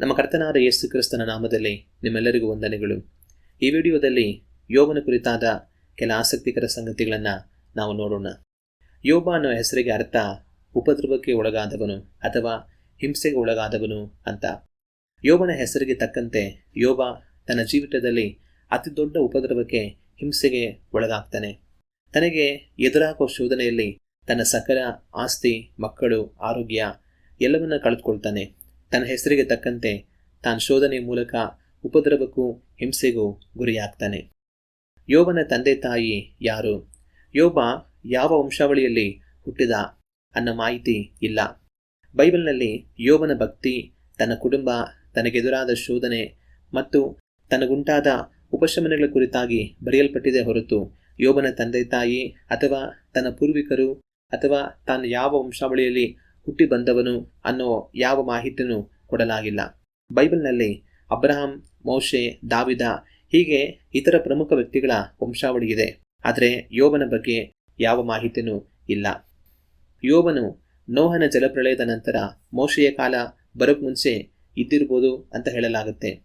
ನಮ್ಮ ಕರ್ತನಾದ ಯೇಸು ಕ್ರಿಸ್ತನ ನಾಮದಲ್ಲಿ ನಿಮ್ಮೆಲ್ಲರಿಗೂ ವಂದನೆಗಳು. ಈ ವಿಡಿಯೋದಲ್ಲಿ ಯೋಬನ ಕುರಿತಾದ ಕೆಲ ಆಸಕ್ತಿಕರ ಸಂಗತಿಗಳನ್ನು ನಾವು ನೋಡೋಣ. ಯೋಬ ಅನ್ನೋ ಹೆಸರಿಗೆ ಅರ್ಥ ಉಪದ್ರವಕ್ಕೆ ಒಳಗಾದವನು ಅಥವಾ ಹಿಂಸೆಗೆ ಒಳಗಾದವನು ಅಂತ. ಯೋಬನ ಹೆಸರಿಗೆ ತಕ್ಕಂತೆ ಯೋಬ ತನ್ನ ಜೀವಿತದಲ್ಲಿ ಅತಿ ದೊಡ್ಡ ಉಪದ್ರವಕ್ಕೆ ಹಿಂಸೆಗೆ ಒಳಗಾಗ್ತಾನೆ. ತನಗೆ ಎದುರಾಗುವ ಶೋಧನೆಯಲ್ಲಿ ತನ್ನ ಸಕಲ ಆಸ್ತಿ, ಮಕ್ಕಳು, ಆರೋಗ್ಯ ಎಲ್ಲವನ್ನ ಕಳೆದುಕೊಳ್ತಾನೆ. ತನ್ನ ಹೆಸರಿಗೆ ತಕ್ಕಂತೆ ತಾನು ಶೋಧನೆ ಮೂಲಕ ಉಪದ್ರವಕ್ಕೂ ಹಿಂಸೆಗೂ ಗುರಿಯಾಗ್ತಾನೆ. ಯೋಬನ ತಂದೆ ತಾಯಿ ಯಾರು? ಯೋಬ ಯಾವ ವಂಶಾವಳಿಯಲ್ಲಿ ಹುಟ್ಟಿದ ಅನ್ನೋ ಮಾಹಿತಿ ಇಲ್ಲ. ಬೈಬಲ್ನಲ್ಲಿ ಯೋಬನ ಭಕ್ತಿ, ತನ್ನ ಕುಟುಂಬ, ತನಗೆದುರಾದ ಶೋಧನೆ ಮತ್ತು ತನಗುಂಟಾದ ಉಪಶಮನಗಳ ಕುರಿತಾಗಿ ಬರೆಯಲ್ಪಟ್ಟಿದೆ ಹೊರತು ಯೋಬನ ತಂದೆ ತಾಯಿ ಅಥವಾ ತನ್ನ ಪೂರ್ವಿಕರು ಅಥವಾ ತಾನು ಯಾವ ವಂಶಾವಳಿಯಲ್ಲಿ ಹುಟ್ಟಿ ಬಂದವನು ಅನ್ನೋ ಯಾವ ಮಾಹಿತಿಯೂ ಕೊಡಲಾಗಿಲ್ಲ. ಬೈಬಲ್ನಲ್ಲಿ ಅಬ್ರಹಾಂ, ಮೋಶೆ, ದಾವಿದ ಹೀಗೆ ಇತರ ಪ್ರಮುಖ ವ್ಯಕ್ತಿಗಳ ವಂಶಾವಳಿ ಇದೆ. ಆದರೆ ಯೋಬನ ಬಗ್ಗೆ ಯಾವ ಮಾಹಿತಿಯೂ ಇಲ್ಲ. ಯೋಬನು ನೋಹನ ಜಲಪ್ರಳಯದ ನಂತರ ಮೋಶೆಯ ಕಾಲ ಬರೋಕ್ ಮುಂಚೆ ಇದ್ದಿರ್ಬೋದು ಅಂತ ಹೇಳಲಾಗುತ್ತೆ.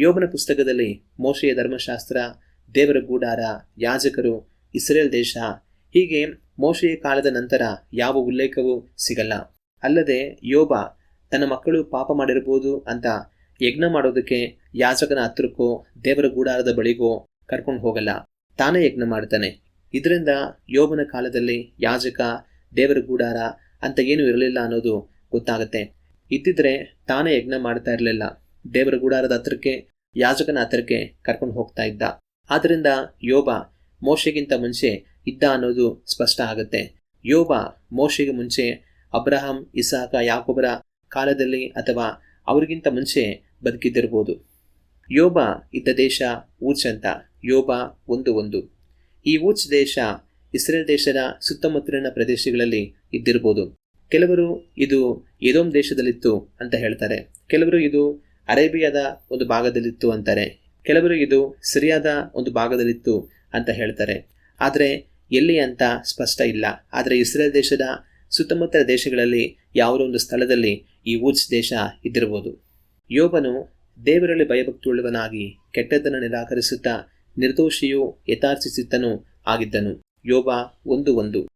ಯೋಬನ ಪುಸ್ತಕದಲ್ಲಿ ಮೋಶೆಯ ಧರ್ಮಶಾಸ್ತ್ರ, ದೇವರ ಗೂಡಾರ, ಯಾಜಕರು, ಇಸ್ರೇಲ್ ದೇಶ ಹೀಗೆ ಮೋಶೆಯ ಕಾಲದ ನಂತರ ಯಾವ ಉಲ್ಲೇಖವೂ ಸಿಗಲ್ಲ. ಅಲ್ಲದೆ ಯೋಬ ತನ್ನ ಮಕ್ಕಳು ಪಾಪ ಮಾಡಿರ್ಬೋದು ಅಂತ ಯಜ್ಞ ಮಾಡೋದಕ್ಕೆ ಯಾಜಕನ ಹತ್ರಕ್ಕೋ ದೇವರ ಗೂಡಾರದ ಬಳಿಗೋ ಕರ್ಕೊಂಡು ಹೋಗಲ್ಲ. ತಾನೇ ಯಜ್ಞ ಮಾಡ್ತಾನೆ. ಇದರಿಂದ ಯೋಬನ ಕಾಲದಲ್ಲಿ ಯಾಜಕ, ದೇವರ ಗೂಡಾರ ಅಂತ ಏನು ಇರಲಿಲ್ಲ ಅನ್ನೋದು ಗೊತ್ತಾಗುತ್ತೆ. ಇದ್ದಿದ್ರೆ ತಾನೇ ಯಜ್ಞ ಮಾಡ್ತಾ ಇರಲಿಲ್ಲ. ದೇವರ ಗೂಡಾರದ ಹತ್ರಕ್ಕೆ, ಯಾಜಕನ ಹತ್ರಕ್ಕೆ ಕರ್ಕೊಂಡು ಹೋಗ್ತಾ ಇದ್ದ. ಆದ್ದರಿಂದ ಯೋಬ ಮೋಶೆಗಿಂತ ಮುಂಚೆ ಇದ್ದ ಅನ್ನೋದು ಸ್ಪಷ್ಟ ಆಗುತ್ತೆ. ಯೋಬ ಮೋಶೆಗೆ ಮುಂಚೆ ಅಬ್ರಹಾಂ, ಇಸಾಕ ಯಾಕೊಬ್ಬರ ಕಾಲದಲ್ಲಿ ಅಥವಾ ಅವರಿಗಿಂತ ಮುಂಚೆ ಬದುಕಿದ್ದಿರ್ಬೋದು ಯೋಬ ಇದ್ದ ದೇಶ ಊಚ್ ಅಂತ. ಯೋಬ ಒಂದು ಒಂದು. ಈ ಊಚ್ ದೇಶ ಇಸ್ರೇಲ್ ದೇಶದ ಸುತ್ತಮುತ್ತಲಿನ ಪ್ರದೇಶಗಳಲ್ಲಿ ಇದ್ದಿರ್ಬೋದು ಕೆಲವರು ಇದು ಏದೋಮ್ ದೇಶದಲ್ಲಿತ್ತು ಅಂತ ಹೇಳ್ತಾರೆ. ಕೆಲವರು ಇದು ಅರೇಬಿಯಾದ ಒಂದು ಭಾಗದಲ್ಲಿತ್ತು ಅಂತಾರೆ. ಕೆಲವರು ಇದು ಸಿರಿಯಾದ ಒಂದು ಭಾಗದಲ್ಲಿತ್ತು ಅಂತ ಹೇಳ್ತಾರೆ. ಆದರೆ ಎಲ್ಲಿ ಅಂತ ಸ್ಪಷ್ಟ ಇಲ್ಲ. ಆದರೆ ಇಸ್ರೇಲ್ ದೇಶದ ಸುತ್ತಮುತ್ತಲ ದೇಶಗಳಲ್ಲಿ ಯಾವುದೋ ಒಂದು ಸ್ಥಳದಲ್ಲಿ ಈ ಊಚ್ ದೇಶ ಇದ್ದಿರಬಹುದು. ಯೋಬನು ದೇವರಲ್ಲಿ ಭಯಭಕ್ತಿಯುಳ್ಳವನಾಗಿ ಕೆಟ್ಟದ್ದನ್ನು ನಿರಾಕರಿಸುತ್ತಾ ನಿರ್ದೋಷಿಯೂ ಯಥಾರ್ಥಿಸಿದ್ದನು ಆಗಿದ್ದನು. ಯೋಬ ಒಂದು ಒಂದು.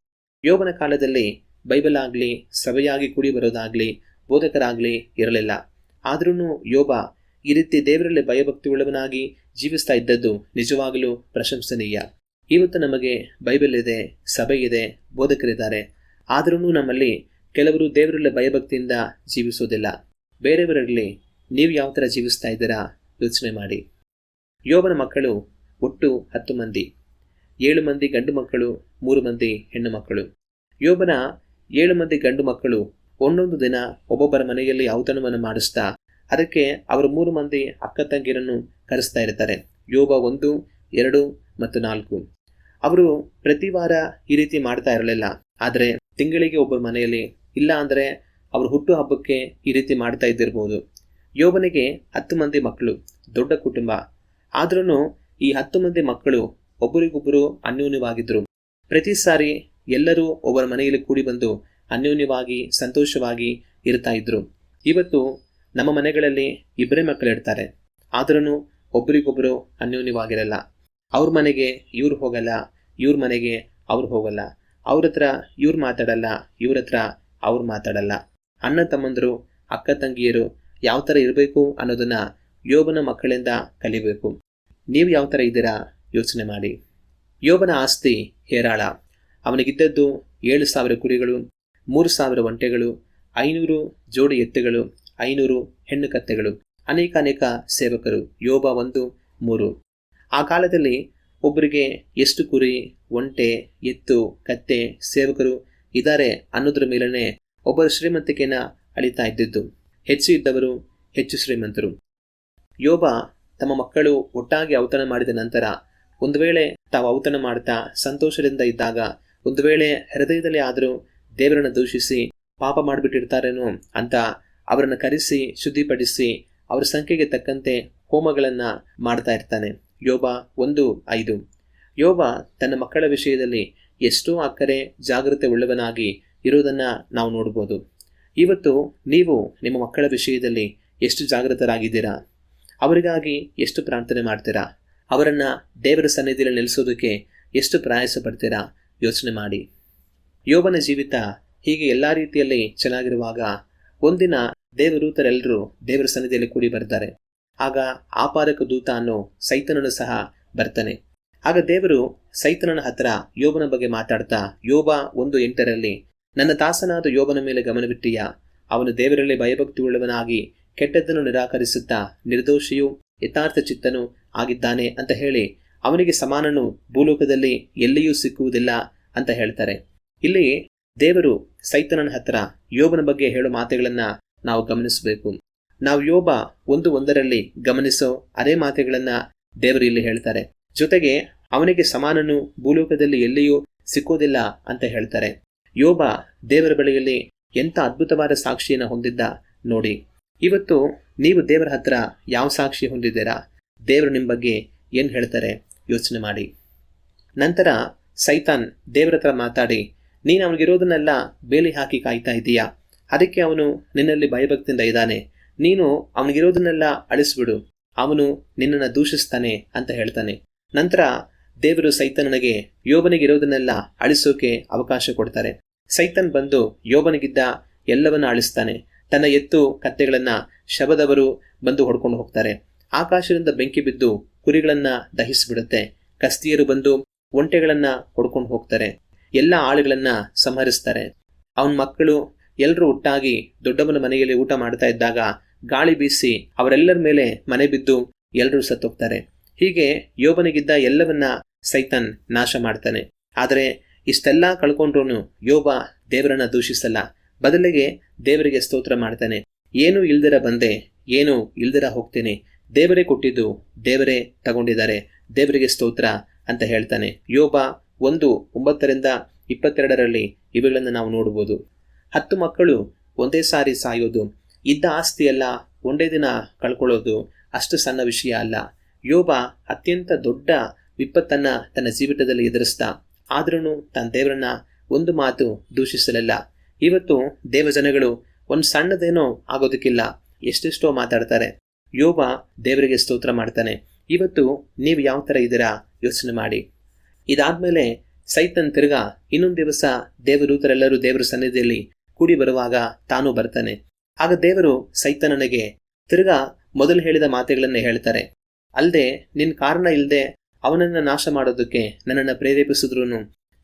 ಯೋಬನ ಕಾಲದಲ್ಲಿ ಬೈಬಲ್ ಆಗಲಿ, ಸಭೆಯಾಗಿ ಕೂಡಿ ಬರೋದಾಗಲಿ, ಬೋಧಕರಾಗಲಿ ಇರಲಿಲ್ಲ. ಆದ್ರೂ ಯೋಬ ಈ ರೀತಿ ದೇವರಲ್ಲಿ ಭಯಭಕ್ತಿಯುಳ್ಳವನಾಗಿ ಜೀವಿಸ್ತಾ ಇದ್ದದ್ದು ನಿಜವಾಗಲೂ ಪ್ರಶಂಸನೀಯ. ಇವತ್ತು ನಮಗೆ ಬೈಬಲ್ ಇದೆ, ಸಭೆ ಇದೆ, ಬೋಧಕರಿದ್ದಾರೆ. ಆದ್ರೂ ನಮ್ಮಲ್ಲಿ ಕೆಲವರು ದೇವರಲ್ಲಿ ಭಯಭಕ್ತಿಯಿಂದ ಜೀವಿಸೋದಿಲ್ಲ. ಬೇರೆಯವರಲ್ಲಿ ನೀವು ಯಾವ ಥರ ಜೀವಿಸ್ತಾ ಇದ್ದೀರಾ? ಯೋಚನೆ ಮಾಡಿ. ಯೋಬನ ಮಕ್ಕಳು ಒಟ್ಟು ಹತ್ತು ಮಂದಿ. ಏಳು ಮಂದಿ ಗಂಡು ಮಕ್ಕಳು, ಮೂರು ಮಂದಿ ಹೆಣ್ಣು ಮಕ್ಕಳು. ಯೋಬನ ಏಳು ಮಂದಿ ಗಂಡು ಮಕ್ಕಳು ಒಂದೊಂದು ದಿನ ಒಬ್ಬೊಬ್ಬರ ಮನೆಯಲ್ಲಿ ಔತಣವನ್ನು ಮಾಡಿಸ್ತಾ, ಅದಕ್ಕೆ ಅವರು ಮೂರು ಮಂದಿ ಅಕ್ಕ ತಂಗಿರನ್ನು ಕರೆಸ್ತಾ ಇರ್ತಾರೆ. ಯೋಬ ಒಂದು, ಎರಡು ಮತ್ತು ನಾಲ್ಕು. ಅವರು ಪ್ರತಿ ವಾರ ಈ ರೀತಿ ಮಾಡ್ತಾ ಇರಲಿಲ್ಲ. ಆದರೆ ತಿಂಗಳಿಗೆ ಒಬ್ಬರ ಮನೆಯಲ್ಲಿ ಇಲ್ಲ ಅಂದರೆ ಅವರು ಹುಟ್ಟು ಹಬ್ಬಕ್ಕೆ ಈ ರೀತಿ ಮಾಡ್ತಾ ಇದ್ದಿರ್ಬೋದು. ಯೋಬನಿಗೆ ಹತ್ತು ಮಂದಿ ಮಕ್ಕಳು, ದೊಡ್ಡ ಕುಟುಂಬ. ಆದ್ರೂ ಈ ಹತ್ತು ಮಂದಿ ಮಕ್ಕಳು ಒಬ್ಬರಿಗೊಬ್ಬರು ಅನ್ಯೋನ್ಯವಾಗಿದ್ದರು ಪ್ರತಿ ಸಾರಿ ಎಲ್ಲರೂ ಒಬ್ಬರ ಮನೆಯಲ್ಲಿ ಕೂಡಿ ಬಂದು ಅನ್ಯೋನ್ಯವಾಗಿ, ಸಂತೋಷವಾಗಿ ಇರ್ತಾ ಇದ್ರು. ಇವತ್ತು ನಮ್ಮ ಮನೆಗಳಲ್ಲಿ ಇಬ್ಬರೇ ಮಕ್ಕಳು ಇರ್ತಾರೆ. ಆದ್ರೂ ಒಬ್ಬರಿಗೊಬ್ಬರು ಅನ್ಯೋನ್ಯವಾಗಿರಲ್ಲ. ಅವ್ರ ಮನೆಗೆ ಇವ್ರು ಹೋಗಲ್ಲ, ಇವ್ರ ಮನೆಗೆ ಅವ್ರು ಹೋಗಲ್ಲ. ಅವ್ರ ಹತ್ರ ಇವ್ರು ಮಾತಾಡಲ್ಲ, ಇವ್ರ ಹತ್ರ ಅವ್ರು ಮಾತಾಡಲ್ಲ. ಅಣ್ಣ ತಮ್ಮಂದರು, ಅಕ್ಕ ತಂಗಿಯರು ಯಾವ ಥರ ಇರಬೇಕು ಅನ್ನೋದನ್ನ ಯೋಬನ ಮಕ್ಕಳಿಂದ ಕಲಿಬೇಕು. ನೀವು ಯಾವ ಥರ ಇದ್ದೀರಾ ಯೋಚನೆ ಮಾಡಿ. ಯೋಬನ ಆಸ್ತಿ ಹೇರಾಳ. ಅವನಿಗಿದ್ದದ್ದು ಏಳು ಸಾವಿರ ಕುರಿಗಳು, ಮೂರು ಸಾವಿರ ಒಂಟೆಗಳು, ಐನೂರು ಜೋಡಿ ಎತ್ತುಗಳು, ಐನೂರು ಹೆಣ್ಣು ಕತ್ತೆಗಳು. ಅನೇಕ ಅನೇಕ ಸೇವಕರು, ಯೋಬ ಒಂದು, ಮೂರು. ಆ ಕಾಲದಲ್ಲಿ ಒಬ್ಬರಿಗೆ ಎಷ್ಟು ಕುರಿ, ಒಂಟೆ, ಎತ್ತು, ಕತ್ತೆ, ಸೇವಕರು ಇದ್ದಾರೆ ಅನ್ನೋದ್ರ ಮೇಲನೆ ಒಬ್ಬರ ಶ್ರೀಮಂತಿಕೆಯನ್ನು ಅಳಿತಾ ಇದ್ದಿದ್ದು. ಹೆಚ್ಚು ಇದ್ದವರು ಹೆಚ್ಚು ಶ್ರೀಮಂತರು. ಯೋಬ ತಮ್ಮ ಮಕ್ಕಳು ಒಟ್ಟಾಗಿ ಔತಣ ಮಾಡಿದ ನಂತರ ಒಂದು ವೇಳೆ ತಾವು ಔತಣ ಮಾಡ್ತಾ ಸಂತೋಷದಿಂದ ಇದ್ದಾಗ ಒಂದು ವೇಳೆ ಹೃದಯದಲ್ಲಿ ಆದರೂ ದೇವರನ್ನು ದೂಷಿಸಿ ಪಾಪ ಮಾಡಿಬಿಟ್ಟಿರ್ತಾರೇನೋ ಅಂತ ಅವರನ್ನು ಕರೆಸಿ, ಶುದ್ಧಿಪಡಿಸಿ ಅವರ ಸಂಖ್ಯೆಗೆ ತಕ್ಕಂತೆ ಹೋಮಗಳನ್ನು ಮಾಡ್ತಾ ಇರ್ತಾನೆ. ಯೋಬ ಒಂದು ಐದು. ಯೋಬ ತನ್ನ ಮಕ್ಕಳ ವಿಷಯದಲ್ಲಿ ಎಷ್ಟೋ ಅಕ್ಕರೆ ಜಾಗೃತೆ ಉಳ್ಳವನಾಗಿ ಇರುವುದನ್ನು ನಾವು ನೋಡ್ಬೋದು. ಇವತ್ತು ನೀವು ನಿಮ್ಮ ಮಕ್ಕಳ ವಿಷಯದಲ್ಲಿ ಎಷ್ಟು ಜಾಗೃತರಾಗಿದ್ದೀರಾ? ಅವರಿಗಾಗಿ ಎಷ್ಟು ಪ್ರಾರ್ಥನೆ ಮಾಡ್ತೀರಾ? ಅವರನ್ನು ದೇವರ ಸನ್ನಿಧಿಯಲ್ಲಿ ನಿಲ್ಲಿಸೋದಕ್ಕೆ ಎಷ್ಟು ಪ್ರಯಾಸ ಪಡ್ತೀರಾ? ಯೋಚನೆ ಮಾಡಿ. ಯೋಬನ ಜೀವಿತ ಹೀಗೆ ಎಲ್ಲ ರೀತಿಯಲ್ಲಿ ಚೆನ್ನಾಗಿರುವಾಗ ಒಂದಿನ ದೇವರೂತರೆಲ್ಲರೂ ದೇವರ ಸನ್ನಿಧಿಯಲ್ಲಿ ಕೂಡಿ ಬರ್ತಾರೆ. ಆಗ ಆಪಾದಕ ದೂತ ಅನ್ನೋ ಸೈತನನು ಸಹ ಬರ್ತಾನೆ. ಆಗ ದೇವರು ಸೈತನನ ಹತ್ರ ಯೋಬನ ಬಗ್ಗೆ ಮಾತಾಡ್ತಾ, ಯೋಬ ಒಂದು ಎಂಟರಲ್ಲಿ, ನನ್ನ ತಾಸನಾದ ಯೋಬನ ಮೇಲೆ ಗಮನವಿಟ್ಟಿಯ ಅವನು ದೇವರಲ್ಲಿ ಭಯಭಕ್ತಿ ಉಳ್ಳವನಾಗಿ ಕೆಟ್ಟದ್ದನ್ನು ನಿರಾಕರಿಸುತ್ತಾ ನಿರ್ದೋಷಿಯು ಯಥಾರ್ಥ ಚಿತ್ತನು ಆಗಿದ್ದಾನೆ ಅಂತ ಹೇಳಿ ಅವನಿಗೆ ಸಮಾನನು ಭೂಲೋಕದಲ್ಲಿ ಎಲ್ಲಿಯೂ ಸಿಕ್ಕುವುದಿಲ್ಲ ಅಂತ ಹೇಳ್ತಾರೆ. ಇಲ್ಲಿ ದೇವರು ಸೈತನನ ಹತ್ರ ಯೋಬನ ಬಗ್ಗೆ ಹೇಳೋ ಮಾತುಗಳನ್ನ ನಾವು ಗಮನಿಸಬೇಕು. ನಾವು ಯೋಬ ಒಂದು ಒಂದರಲ್ಲಿ ಗಮನಿಸೋ ಅದೇ ಮಾತುಗಳನ್ನ ದೇವರು ಇಲ್ಲಿ ಹೇಳ್ತಾರೆ. ಜೊತೆಗೆ ಅವನಿಗೆ ಸಮಾನನು ಭೂಲೋಕದಲ್ಲಿ ಎಲ್ಲಿಯೂ ಸಿಕ್ಕೋದಿಲ್ಲ ಅಂತ ಹೇಳ್ತಾರೆ. ಯೋಬ ದೇವರ ಬಳಿಯಲ್ಲಿ ಎಂಥ ಅದ್ಭುತವಾದ ಸಾಕ್ಷಿಯನ್ನು ಹೊಂದಿದ್ದ ನೋಡಿ. ಇವತ್ತು ನೀವು ದೇವರ ಹತ್ರ ಯಾವ ಸಾಕ್ಷಿ ಹೊಂದಿದ್ದೀರಾ? ದೇವರು ನಿಮ್ಮ ಬಗ್ಗೆ ಏನು ಹೇಳ್ತಾರೆ? ಯೋಚನೆ ಮಾಡಿ. ನಂತರ ಸೈತಾನ್ ದೇವರ ಹತ್ರ ಮಾತಾಡಿ, ನೀನು ಅವನಿಗಿರೋದನ್ನೆಲ್ಲ ಬೇಲಿ ಹಾಕಿ ಕಾಯ್ತಾ ಇದ್ದೀಯಾ ಅದಕ್ಕೆ ಅವನು ನಿನ್ನಲ್ಲಿ ಭಯಭಕ್ತಿಯಿಂದ ಇದ್ದಾನೆ. ನೀನು ಅವನಿಗಿರೋದನ್ನೆಲ್ಲ ಅಳಿಸ್ಬಿಡು. ಅವನು ನಿನ್ನನ್ನು ದೂಷಿಸ್ತಾನೆ ಅಂತ ಹೇಳ್ತಾನೆ. ನಂತರ ದೇವರು ಸೈತನನಿಗೆ ಯೋಬನಿಗಿರೋದನ್ನೆಲ್ಲ ಅಳಿಸೋಕೆ ಅವಕಾಶ ಕೊಡ್ತಾರೆ. ಸೈತನ್ ಬಂದು ಯೋಬನಿಗಿದ್ದ ಎಲ್ಲವನ್ನ ಅಳಿಸ್ತಾನೆ. ತನ್ನ ಎತ್ತು, ಕತ್ತೆಗಳನ್ನ ಶಬದವರು ಬಂದು ಹೊಡ್ಕೊಂಡು ಹೋಗ್ತಾರೆ. ಆಕಾಶದಿಂದ ಬೆಂಕಿ ಬಿದ್ದು ಕುರಿಗಳನ್ನ ದಹಿಸಿಬಿಡುತ್ತೆ. ಕಸ್ತಿಯರು ಬಂದು ಒಂಟೆಗಳನ್ನ ಹೊಡ್ಕೊಂಡು ಹೋಗ್ತಾರೆ. ಎಲ್ಲ ಆಳುಗಳನ್ನ ಸಂಹರಿಸ್ತಾರೆ. ಅವನ ಮಕ್ಕಳು ಎಲ್ಲರೂ ಒಟ್ಟಾಗಿ ದೊಡ್ಡವನ ಮನೆಯಲ್ಲಿ ಊಟ ಮಾಡ್ತಾ ಇದ್ದಾಗ ಗಾಳಿ ಬೀಸಿ ಅವರೆಲ್ಲರ ಮೇಲೆ ಮನೆ ಬಿದ್ದು ಎಲ್ಲರೂ ಸತ್ತೋಗ್ತಾರೆ. ಹೀಗೆ ಯೋಬನಿಗಿದ್ದ ಎಲ್ಲವನ್ನ ಸೈತನ್ ನಾಶ ಮಾಡ್ತಾನೆ. ಆದರೆ ಇಷ್ಟೆಲ್ಲ ಕಳ್ಕೊಂಡ್ರೂ ಯೋಬ ದೇವರನ್ನ ದೂಷಿಸಲ್ಲ. ಬದಲಿಗೆ ದೇವರಿಗೆ ಸ್ತೋತ್ರ ಮಾಡ್ತಾನೆ. ಏನು ಇಲ್ದಿರ ಬಂದೆ, ಏನು ಇಲ್ದಿರ ಹೋಗ್ತೇನೆ. ದೇವರೇ ಕೊಟ್ಟಿದ್ದು ದೇವರೇ ತಗೊಂಡಿದ್ದಾರೆ. ದೇವರಿಗೆ ಸ್ತೋತ್ರ ಅಂತ ಹೇಳ್ತಾನೆ. ಯೋಬ ಒಂದು ಒಂಬತ್ತರಿಂದ ಇಪ್ಪತ್ತೆರಡರಲ್ಲಿ ಇವುಗಳನ್ನು ನಾವು ನೋಡಬಹುದು ಹತ್ತು ಮಕ್ಕಳು ಒಂದೇ ಸಾರಿ ಸಾಯೋದು, ಇದ್ದ ಆಸ್ತಿಯೆಲ್ಲ ಒಂದೇ ದಿನ ಕಳ್ಕೊಳ್ಳೋದು ಅಷ್ಟು ಸಣ್ಣ ವಿಷಯ ಅಲ್ಲ. ಯೋಬ ಅತ್ಯಂತ ದೊಡ್ಡ ವಿಪತ್ತನ್ನ ತನ್ನ ಜೀವಿತದಲ್ಲಿ ಎದುರಿಸ್ತಾ ಆದ್ರೂ ತನ್ನ ದೇವರನ್ನ ಒಂದು ಮಾತು ದೂಷಿಸಲಿಲ್ಲ. ಇವತ್ತು ದೇವಜನಗಳು ಒಂದು ಸಣ್ಣದೇನೋ ಆಗೋದಕ್ಕಿಲ್ಲ. ಎಷ್ಟೆಷ್ಟೋ ಮಾತಾಡ್ತಾರೆ. ಯೋಬ ದೇವರಿಗೆ ಸ್ತೋತ್ರ ಮಾಡ್ತಾನೆ. ಇವತ್ತು ನೀವು ಯಾವ ಥರ ಇದ್ದೀರಾ? ಯೋಚನೆ ಮಾಡಿ. ಇದಾದ್ಮೇಲೆ ಸೈತನ್ ತಿರ್ಗಾ ಇನ್ನೊಂದು ದಿವಸ ದೇವದೂತರೆಲ್ಲರೂ ದೇವರ ಸನ್ನಿಧಿಯಲ್ಲಿ ಕೂಡಿ ಬರುವಾಗ ತಾನು ಬರ್ತಾನೆ. ಆಗ ದೇವರು ಸೈತನನಿಗೆ, ತಿರ್ಗಾ ಮೊದಲು ಹೇಳಿದ ಮಾತುಗಳನ್ನೇ ಹೇಳ್ತಾರೆ. ಅಲ್ಲದೆ ನಿನ್ ಕಾರಣ ಇಲ್ಲದೆ ಅವನನ್ನ ನಾಶ ಮಾಡೋದಕ್ಕೆ ನನ್ನನ್ನು ಪ್ರೇರೇಪಿಸಿದ್ರು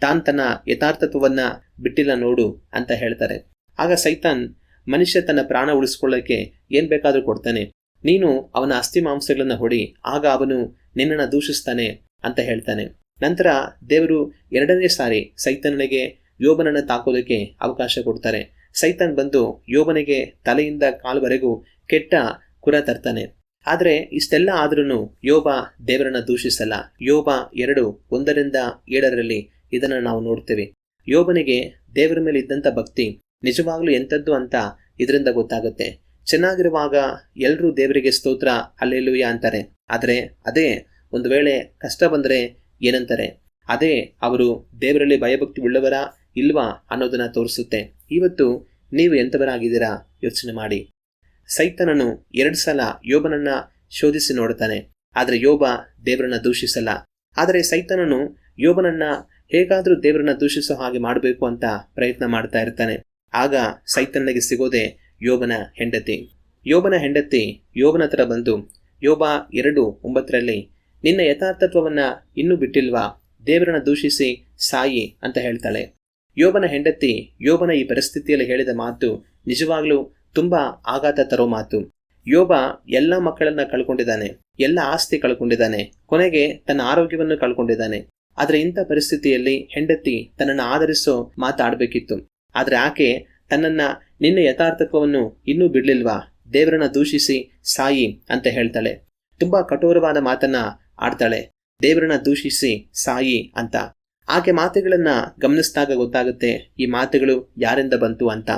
ತಾನ್ ತನ್ನ ಯಥಾರ್ಥತ್ವವನ್ನ ಬಿಟ್ಟಿಲ್ಲ ನೋಡು, ಅಂತ ಹೇಳ್ತಾರೆ. ಆಗ ಸೈತಾನ್ ಮನುಷ್ಯ ತನ್ನ ಪ್ರಾಣ ಉಳಿಸ್ಕೊಳ್ಳೋಕೆ ಏನ್ ಬೇಕಾದ್ರೂ ಕೊಡ್ತಾನೆ. ನೀನು ಅವನ ಅಸ್ಥಿ ಮಾಂಸಗಳನ್ನ ಹೊಡಿ, ಆಗ ಅವನು ನಿನ್ನನ್ನು ದೂಷಿಸ್ತಾನೆ ಅಂತ ಹೇಳ್ತಾನೆ. ನಂತರ ದೇವರು ಎರಡನೇ ಸಾರಿ ಸೈತನನಿಗೆ ಯೋಬನನ್ನ ತಾಕೋದಕ್ಕೆ ಅವಕಾಶ ಕೊಡ್ತಾರೆ. ಸೈತನ್ ಬಂದು ಯೋಬನಿಗೆ ತಲೆಯಿಂದ ಕಾಲುವರೆಗೂ ಕೆಟ್ಟ ಕುರ ತರ್ತಾನೆ. ಆದರೆ ಇಷ್ಟೆಲ್ಲ ಆದ್ರೂ ಯೋಬ ದೇವರನ್ನ ದೂಷಿಸಲ್ಲ. ಯೋಬ ಎರಡು ಒಂದರಿಂದ ಏಳರಲ್ಲಿ ಇದನ್ನು ನಾವು ನೋಡ್ತೇವೆ. ಯೋಬನಿಗೆ ದೇವರ ಮೇಲೆ ಇದ್ದಂಥ ಭಕ್ತಿ ನಿಜವಾಗ್ಲೂ ಎಂಥದ್ದು ಅಂತ ಇದರಿಂದ ಗೊತ್ತಾಗುತ್ತೆ. ಚೆನ್ನಾಗಿರುವಾಗ ಎಲ್ಲರೂ ದೇವರಿಗೆ ಸ್ತೋತ್ರ ಅಲ್ಲೆಲ್ಲುಯ್ಯ ಅಂತಾರೆ. ಆದರೆ ಅದೇ ಒಂದು ವೇಳೆ ಕಷ್ಟ ಬಂದರೆ ಏನಂತಾರೆ? ಅದೇ ಅವರು ದೇವರಲ್ಲಿ ಭಯಭಕ್ತಿ ಉಳ್ಳವರ? ಇಲ್ವಾ ಅನ್ನೋದನ್ನ ತೋರಿಸುತ್ತೆ. ಇವತ್ತು ನೀವು ಎಂಥವರಾಗಿದ್ದೀರಾ? ಯೋಚನೆ ಮಾಡಿ. ಸೈತನನು ಎರಡು ಸಲ ಯೋಬನನ್ನ ಶೋಧಿಸಿ ನೋಡುತ್ತಾನೆ. ಆದರೆ ಯೋಬ ದೇವರನ್ನ ದೂಷಿಸಲ್ಲ. ಆದರೆ ಸೈತನನು ಯೋಬನನ್ನ ಹೇಗಾದರೂ ದೇವರನ್ನ ದೂಷಿಸೋ ಹಾಗೆ ಮಾಡಬೇಕು ಅಂತ ಪ್ರಯತ್ನ ಮಾಡ್ತಾ ಇರ್ತಾನೆ. ಆಗ ಸೈತನಿಗೆ ಸಿಗೋದೆ ಯೋಬನ ಹೆಂಡತಿ. ಯೋಬನ ಹೆಂಡತಿ ಯೋಬನ ಹತ್ರ ಬಂದು, ಯೋಬ ಎರಡು ಒಂಬತ್ತರಲ್ಲಿ, ನಿನ್ನ ಯಥಾರ್ಥತ್ವವನ್ನು ಇನ್ನೂ ಬಿಟ್ಟಿಲ್ವಾ? ದೇವರನ್ನ ದೂಷಿಸಿ ಸಾಯಿ ಅಂತ ಹೇಳ್ತಾಳೆ. ಯೋಬನ ಹೆಂಡತಿ ಯೋಬನ ಈ ಪರಿಸ್ಥಿತಿಯಲ್ಲಿ ಹೇಳಿದ ಮಾತು ನಿಜವಾಗ್ಲೂ ತುಂಬಾ ಆಘಾತ ತರೋ ಮಾತು. ಯೋಬ ಎಲ್ಲ ಮಕ್ಕಳನ್ನ ಕಳ್ಕೊಂಡಿದ್ದಾನೆ, ಎಲ್ಲ ಆಸ್ತಿ ಕಳ್ಕೊಂಡಿದ್ದಾನೆ, ಕೊನೆಗೆ ತನ್ನ ಆರೋಗ್ಯವನ್ನು ಕಳ್ಕೊಂಡಿದ್ದಾನೆ. ಆದ್ರೆ ಇಂಥ ಪರಿಸ್ಥಿತಿಯಲ್ಲಿ ಹೆಂಡತಿ ತನ್ನನ್ನು ಆಧರಿಸೋ ಮಾತಾಡಬೇಕಿತ್ತು. ಆದ್ರೆ ಆಕೆ ತನ್ನನ್ನ ನಿನ್ನ ಯಥಾರ್ಥತ್ವವನ್ನು ಇನ್ನೂ ಬಿಡ್ಲಿಲ್ವಾ? ದೇವರನ್ನ ದೂಷಿಸಿ ಸಾಯಿ ಅಂತ ಹೇಳ್ತಾಳೆ. ತುಂಬಾ ಕಠೋರವಾದ ಮಾತನ್ನ ಆಡ್ತಾಳೆ. ದೇವರನ್ನ ದೂಷಿಸಿ ಸಾಯಿ ಅಂತ. ಆಕೆ ಮಾತುಗಳನ್ನ ಗಮನಿಸಿದಾಗ ಗೊತ್ತಾಗುತ್ತೆ, ಈ ಮಾತುಗಳು ಯಾರಿಂದ ಬಂತು ಅಂತ.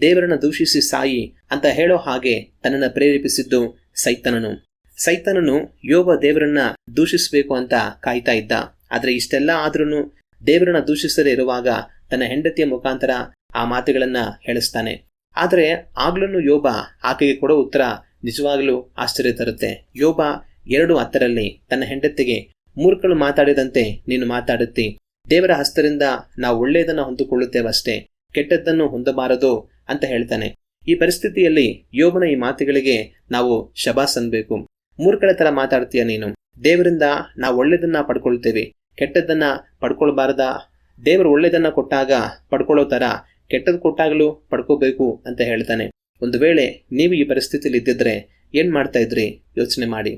ದೇವರನ್ನ ದೂಷಿಸಿ ಸಾಯಿ ಅಂತ ಹೇಳೋ ಹಾಗೆ ತನ್ನನ್ನು ಪ್ರೇರೇಪಿಸಿದ್ದು ಸೈತನನು. ಸೈತನನು ಯೋಬ ದೇವರನ್ನ ದೂಷಿಸಬೇಕು ಅಂತ ಕಾಯ್ತಾ ಇದ್ದ. ಆದ್ರೆ ಇಷ್ಟೆಲ್ಲ ಆದ್ರೂ ದೇವರನ್ನ ದೂಷಿಸದೇ ಇರುವಾಗ ತನ್ನ ಹೆಂಡತಿಯ ಮುಖಾಂತರ ಆ ಮಾತುಗಳನ್ನ ಹೇಳಿಸ್ತಾನೆ. ಆದರೆ ಆಗ್ಲೂ ಯೋಬ ಆಕೆಗೆ ಕೊಡೋ ಉತ್ತರ ನಿಜವಾಗಲೂ ಆಶ್ಚರ್ಯ ತರುತ್ತೆ. ಯೋಬ ಎರಡು ಹತ್ತರಲ್ಲಿ ತನ್ನ ಹೆಂಡತಿಗೆ ಮೂರ್ಖಳು ಮಾತಾಡಿದಂತೆ ನೀನು ಮಾತಾಡುತ್ತಿ ದೇವರ ಹಸ್ತರಿಂದ ನಾವು ಒಳ್ಳೆಯದನ್ನು ಹೊಂದಿಕೊಳ್ಳುತ್ತೇವಷ್ಟೇ ಕೆಟ್ಟದ್ದನ್ನು ಹೊಂದಬಾರದು ಅಂತ ಹೇಳ್ತಾನೆ. ಈ ಪರಿಸ್ಥಿತಿಯಲ್ಲಿ ಯೋಬನ ಈ ಮಾತುಗಳಿಗೆ ನಾವು ಶಬಾಸ್ ಅನ್ಬೇಕು ಮೂರ್ಖಳ ತರ ಮಾತಾಡ್ತೀಯ ನೀನು. ದೇವರಿಂದ ನಾವು ಒಳ್ಳೆಯದನ್ನ ಪಡ್ಕೊಳ್ತೇವೆ, ಕೆಟ್ಟದ್ದನ್ನ ಪಡ್ಕೊಳ್ಬಾರ್ದ. ದೇವರು ಒಳ್ಳೆಯದನ್ನ ಕೊಟ್ಟಾಗ ಪಡ್ಕೊಳ್ಳೋ ತರ ಕೆಟ್ಟದ್ದು ಕೊಟ್ಟಾಗಲೂ ಪಡ್ಕೋಬೇಕು ಅಂತ ಹೇಳ್ತಾನೆ. ಒಂದು ವೇಳೆ ನೀವು ಈ ಪರಿಸ್ಥಿತಿಯಲ್ಲಿ ಇದ್ದಿದ್ರೆ ಏನ್ ಮಾಡ್ತಾ ಇದ್ರಿ? ಯೋಚನೆ ಮಾಡಿ.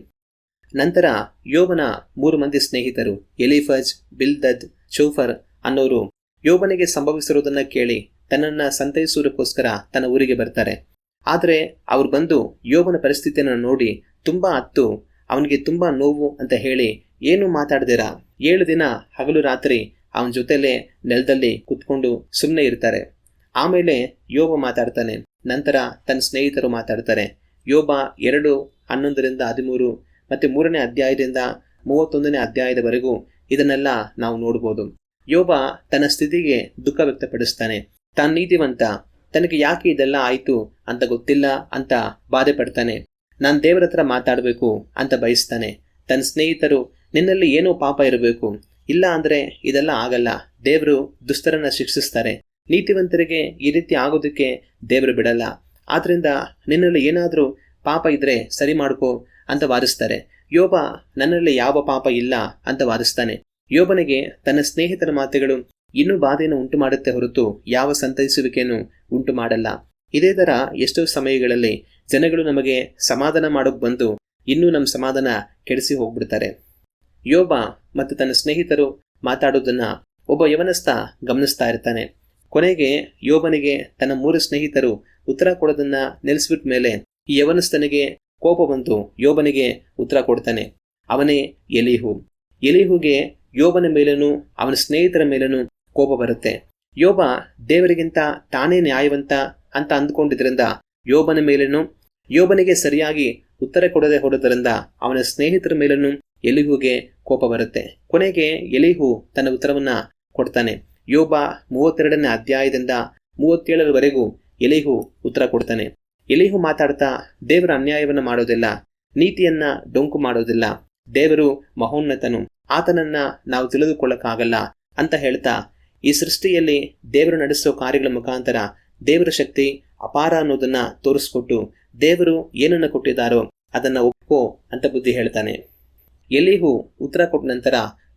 ನಂತರ ಯೋಬನ ಮೂರು ಮಂದಿ ಸ್ನೇಹಿತರು, ಎಲಿಫಜ್, ಬಿಲ್ದದ್ ಚೌಫರ್ ಅನ್ನೋರು ಯೋಬನಿಗೆ ಸಂಭವಿಸಿರುವುದನ್ನ ಕೇಳಿ ತನ್ನನ್ನ ಸಂತೈಸುವುದಕ್ಕೋಸ್ಕರ ತನ್ನ ಊರಿಗೆ ಬರ್ತಾರೆ. ಆದರೆ ಅವ್ರು ಬಂದು ಯೋಬನ ಪರಿಸ್ಥಿತಿಯನ್ನು ನೋಡಿ ತುಂಬಾ ಅತ್ತು, ಅವನಿಗೆ ತುಂಬಾ ನೋವು ಅಂತ ಹೇಳಿ ಏನು ಮಾತಾಡ್ದಿರ? ಏಳು ದಿನ ಹಗಲು ರಾತ್ರಿ ಅವನ ಜೊತೆಲೆ ನೆಲದಲ್ಲಿ ಕುತ್ಕೊಂಡು ಸುಮ್ಮನೆ ಇರ್ತಾರೆ. ಆಮೇಲೆ ಯೋಬ ಮಾತಾಡ್ತಾನೆ. ನಂತರ ತನ್ನ ಸ್ನೇಹಿತರು ಮಾತಾಡ್ತಾರೆ. ಯೋಬ ಎರಡು ಹನ್ನೊಂದರಿಂದ ಹದಿಮೂರು ಮತ್ತೆ ಮೂರನೇ ಅಧ್ಯಾಯದಿಂದ ಮೂವತ್ತೊಂದನೇ ಅಧ್ಯಾಯದವರೆಗೂ ಇದನ್ನೆಲ್ಲ ನಾವು ನೋಡ್ಬೋದು. ಯೋಬ ತನ್ನ ಸ್ಥಿತಿಗೆ ದುಃಖ ವ್ಯಕ್ತಪಡಿಸ್ತಾನೆ. ತಾನು ನೀತಿವಂತ. ತನಗೆ ಯಾಕೆ ಇದೆಲ್ಲ ಆಯಿತು ಅಂತ ಗೊತ್ತಿಲ್ಲ ಅಂತ ಬಾಧೆ ಪಡ್ತಾನೆ. ನಾನು ದೇವರ ಹತ್ರ ಮಾತಾಡಬೇಕು ಅಂತ ಬಯಸ್ತಾನೆ. ತನ್ನ ಸ್ನೇಹಿತರು, ನಿನ್ನಲ್ಲಿ ಏನೋ ಪಾಪ ಇರಬೇಕು. ಇಲ್ಲ ಅಂದ್ರೆ ಇದೆಲ್ಲ ಆಗಲ್ಲ. ದೇವರು ದುಸ್ತರನ್ನ ಶಿಕ್ಷಿಸ್ತಾರೆ. ನೀತಿವಂತರಿಗೆ ಈ ರೀತಿ ಆಗೋದಕ್ಕೆ ದೇವರು ಬಿಡಲ್ಲ. ಆದ್ದರಿಂದ ನಿನ್ನಲ್ಲಿ ಏನಾದರೂ ಪಾಪ ಇದ್ರೆ ಸರಿ ಮಾಡ್ಕೋ ಅಂತ ವಾದಿಸ್ತಾರೆ. ಯೋಬ ನನ್ನಲ್ಲಿ ಯಾವ ಪಾಪ ಇಲ್ಲ ಅಂತ ವಾದಿಸ್ತಾನೆ. ಯೋಬನಿಗೆ ತನ್ನ ಸ್ನೇಹಿತರ ಮಾತುಗಳು ಇನ್ನೂ ಬಾಧೆಯನ್ನು ಉಂಟು ಮಾಡುತ್ತೆ ಹೊರತು ಯಾವ ಸಂತೈಸುವಿಕೆಯನ್ನು ಉಂಟು ಮಾಡಲ್ಲ ಇದೇ ತರ ಎಷ್ಟೋ ಸಮಯಗಳಲ್ಲಿ ಜನಗಳು ನಮಗೆ ಸಮಾಧಾನ ಮಾಡೋಕ್ ಬಂದು ಇನ್ನೂ ನಮ್ಮ ಸಮಾಧಾನ ಕೆಡಿಸಿ ಹೋಗ್ಬಿಡ್ತಾರೆ. ಯೋಬ ಮತ್ತು ತನ್ನ ಸ್ನೇಹಿತರು ಮಾತಾಡೋದನ್ನ ಒಬ್ಬ ಯವನಸ್ಥ ಗಮನಿಸ್ತಾ ಇರ್ತಾನೆ. ಕೊನೆಗೆ ಯೋಬನಿಗೆ ತನ್ನ ಮೂರು ಸ್ನೇಹಿತರು ಉತ್ತರ ಕೊಡೋದನ್ನ ನಿಲ್ಲಿಸ್ಬಿಟ್ಟ ಮೇಲೆ ಈ ಯವನಸ್ಥನಿಗೆ ಕೋಪ ಬಂತು. ಯೋಬನಿಗೆ ಉತ್ತರ ಕೊಡ್ತಾನೆ. ಅವನೇ ಎಲಿಹು. ಎಲಿಹುಗೆ ಯೋಬನ ಮೇಲೂ ಅವನ ಸ್ನೇಹಿತರ ಮೇಲೂ ಕೋಪ ಬರುತ್ತೆ. ಯೋಬ ದೇವರಿಗಿಂತ ತಾನೇ ನ್ಯಾಯವಂತ ಅಂತ ಅಂದ್ಕೊಂಡಿದ್ರಿಂದ ಯೋಬನ ಮೇಲನು ಯೋಬನಿಗೆ ಸರಿಯಾಗಿ ಉತ್ತರ ಕೊಡದೆ ಹೊರದರಿಂದ ಅವನ ಸ್ನೇಹಿತರ ಮೇಲೂ ಎಲಿಹುಗೆ ಕೋಪ ಬರುತ್ತೆ. ಕೊನೆಗೆ ಎಲಿಹು ತನ್ನ ಉತ್ತರವನ್ನ ಕೊಡ್ತಾನೆ. ಯೋಬ ಮೂವತ್ತೆರಡನೇ ಅಧ್ಯಾಯದಿಂದ ಮೂವತ್ತೇಳರವರೆಗೂ ಎಲಿಹು ಉತ್ತರ ಕೊಡ್ತಾನೆ. ಎಲಿಹು ಮಾತಾಡ್ತಾ ದೇವರ ಅನ್ಯಾಯವನ್ನ ಮಾಡೋದಿಲ್ಲ, ನೀತಿಯನ್ನ ಡೊಂಕು ಮಾಡೋದಿಲ್ಲ. ದೇವರು ಮಹೋನ್ನತನು, ಆತನನ್ನ ನಾವು ತಿಳಿದುಕೊಳ್ಳಕ್ಕಾಗಲ್ಲ ಅಂತ ಹೇಳ್ತಾ ಈ ಸೃಷ್ಟಿಯಲ್ಲಿ ದೇವರು ನಡೆಸೋ ಕಾರ್ಯಗಳ ಮುಖಾಂತರ ದೇವರ ಶಕ್ತಿ ಅಪಾರ ಅನ್ನೋದನ್ನ ತೋರಿಸ್ಕೊಟ್ಟು ದೇವರು ಏನನ್ನ ಕೊಟ್ಟಿದ್ದಾರೋ ಅದನ್ನ ಒಪ್ಪೋ ಅಂತ ಬುದ್ಧಿ ಹೇಳ್ತಾನೆ. ಎಲಿಹು ಉತ್ತರ ಕೊಟ್ಟ ನಂತರ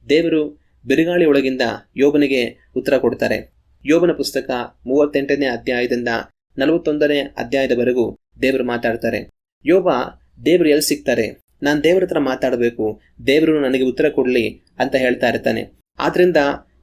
ದೇವರು ಬಿರುಗಾಳಿ ಒಳಗಿಂದ ಯೋಬನಿಗೆ ಉತ್ತರ ಕೊಡ್ತಾರೆ. ಯೋಬನ ಪುಸ್ತಕ ಮೂವತ್ತೆಂಟನೇ ಅಧ್ಯಾಯದಿಂದ ನಲವತ್ತೊಂದನೇ ಅಧ್ಯಾಯದವರೆಗೂ ದೇವರು ಮಾತಾಡ್ತಾರೆ. ಯೋಬ, ದೇವರು ಎಲ್ಲಿ ಸಿಗ್ತಾರೆ? ನಾನು ದೇವರ ಹತ್ರ ಮಾತಾಡಬೇಕು. ದೇವರು ನನಗೆ ಉತ್ತರ ಕೊಡಲಿ ಅಂತ ಹೇಳ್ತಾ ಇರ್ತಾನೆ. ಆದ್ರಿಂದ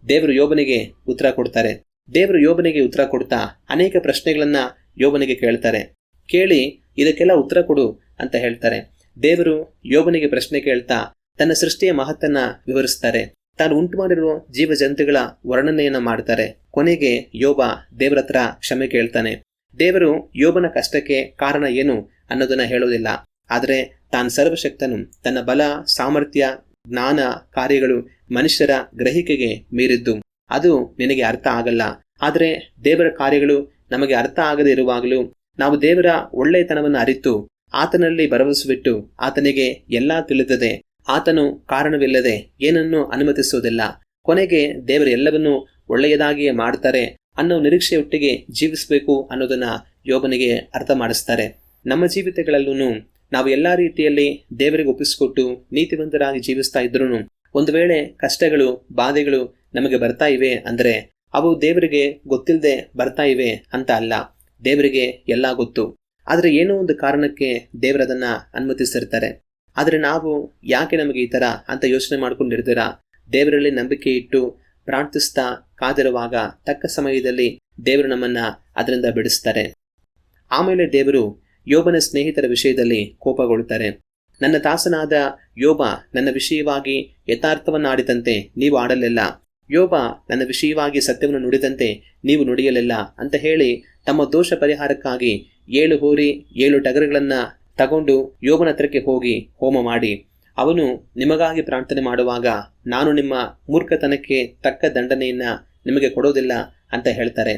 ದೇವರು ಯೋಬನಿಗೆ ಉತ್ತರ ಕೊಡ್ತಾರೆ. ದೇವರು ಯೋಬನಿಗೆ ಉತ್ತರ ಕೊಡ್ತಾ ಅನೇಕ ಪ್ರಶ್ನೆಗಳನ್ನ ಯೋಬನಿಗೆ ಕೇಳ್ತಾರೆ. ಕೇಳಿ ಇದಕ್ಕೆಲ್ಲ ಉತ್ತರ ಕೊಡು ಅಂತ ಹೇಳ್ತಾರೆ. ದೇವರು ಯೋಬನಿಗೆ ಪ್ರಶ್ನೆ ಕೇಳ್ತಾ ತನ್ನ ಸೃಷ್ಟಿಯ ಮಹತ್ತನ್ನ ವಿವರಿಸ್ತಾರೆ. ತಾನು ಉಂಟು ಮಾಡಿರುವ ಜೀವ ಜಂತುಗಳ ವರ್ಣನೆಯನ್ನ ಮಾಡ್ತಾರೆ. ಕೊನೆಗೆ ಯೋಬ ದೇವರ ಹತ್ರ ಕ್ಷಮೆ ಕೇಳ್ತಾನೆ. ದೇವರು ಯೋಬನ ಕಷ್ಟಕ್ಕೆ ಕಾರಣ ಏನು ಅನ್ನೋದನ್ನ ಹೇಳೋದಿಲ್ಲ. ಆದರೆ ತಾನು ಸರ್ವಶಕ್ತನು, ತನ್ನ ಬಲ, ಸಾಮರ್ಥ್ಯ, ಜ್ಞಾನ ಕಾರ್ಯಗಳು ಮನುಷ್ಯರ ಗ್ರಹಿಕೆಗೆ ಮೀರಿದ್ದು. ಅದು ನಿನಗೆ ಅರ್ಥ ಆಗಲ್ಲ. ಆದರೆ ದೇವರ ಕಾರ್ಯಗಳು ನಮಗೆ ಅರ್ಥ ಆಗದೇ ಇರುವಾಗಲೂ ನಾವು ದೇವರ ಒಳ್ಳೆಯತನವನ್ನು ಅರಿತು, ಆತನಲ್ಲಿ ಭರವಸೆವಿಟ್ಟು ಆತನಿಗೆ ಎಲ್ಲಾ ತಿಳಿದದೆ. ಆತನು ಕಾರಣವಿಲ್ಲದೆ ಏನನ್ನೂ ಅನುಮತಿಸುವುದಿಲ್ಲ. ಕೊನೆಗೆ ದೇವರು ಎಲ್ಲವನ್ನೂ ಒಳ್ಳೆಯದಾಗಿಯೇ ಮಾಡ್ತಾರೆ. ಅನ್ನೋ ನಿರೀಕ್ಷೆಯೊಟ್ಟಿಗೆ ಜೀವಿಸಬೇಕು ಅನ್ನೋದನ್ನ ಯೋಗನಿಗೆ ಅರ್ಥ ಮಾಡಿಸ್ತಾರೆ. ನಮ್ಮ ಜೀವಿತಗಳಲ್ಲೂ ನಾವು ಎಲ್ಲಾ ರೀತಿಯಲ್ಲಿ ದೇವರಿಗೆ ಒಪ್ಪಿಸಿಕೊಟ್ಟು ನೀತಿವಂತರಾಗಿ ಜೀವಿಸ್ತಾ ಇದ್ರೂ ಒಂದು ವೇಳೆ ಕಷ್ಟಗಳು, ಬಾಧೆಗಳು ನಮಗೆ ಬರ್ತಾ ಇವೆ ಅಂದ್ರೆ ಅವು ದೇವರಿಗೆ ಗೊತ್ತಿಲ್ಲದೆ ಬರ್ತಾ ಇವೆ ಅಂತ ಅಲ್ಲ. ದೇವರಿಗೆ ಎಲ್ಲ ಗೊತ್ತು. ಆದರೆ ಏನೋ ಒಂದು ಕಾರಣಕ್ಕೆ ದೇವರದನ್ನ ಅನುಮತಿಸಿರ್ತಾರೆ. ಆದರೆ ನಾವು ಯಾಕೆ ನಮಗೆ ಈ ಥರ ಅಂತ ಯೋಚನೆ ಮಾಡ್ಕೊಂಡಿರ್ತೀರಾ? ದೇವರಲ್ಲಿ ನಂಬಿಕೆ ಇಟ್ಟು ಪ್ರಾರ್ಥಿಸ್ತಾ ಕಾದಿರುವಾಗ ತಕ್ಕ ಸಮಯದಲ್ಲಿ ದೇವರು ನಮ್ಮನ್ನ ಅದರಿಂದ ಬಿಡಿಸ್ತಾರೆ ಆಮೇಲೆ ದೇವರು ಯೋಬನ ಸ್ನೇಹಿತರ ವಿಷಯದಲ್ಲಿ ಕೋಪಗೊಳ್ಳುತ್ತಾರೆ. ನನ್ನ ದಾಸನಾದ ಯೋಬ ನನ್ನ ವಿಷಯವಾಗಿ ಯಥಾರ್ಥವನ್ನಾಡಿದಂತೆ ನೀವು ಆಡಲಿಲ್ಲ. ಯೋಬ ನನ್ನ ವಿಷಯವಾಗಿ ಸತ್ಯವನ್ನು ನುಡಿದಂತೆ ನೀವು ನುಡಿಯಲಿಲ್ಲ ಅಂತ ಹೇಳಿ ತಮ್ಮ ದೋಷ ಪರಿಹಾರಕ್ಕಾಗಿ ಏಳು ಹೋರಿ ಏಳು ಟಗರುಗಳನ್ನು ತಗೊಂಡು ಯೋಬನ ಹತ್ರಕ್ಕೆ ಹೋಗಿ ಹೋಮ ಮಾಡಿ. ಅವನು ನಿಮಗಾಗಿ ಪ್ರಾರ್ಥನೆ ಮಾಡುವಾಗ ನಾನು ನಿಮ್ಮ ಮೂರ್ಖತನಕ್ಕೆ ತಕ್ಕ ದಂಡನೆಯನ್ನ ನಿಮಗೆ ಕೊಡೋದಿಲ್ಲ ಅಂತ ಹೇಳ್ತಾರೆ.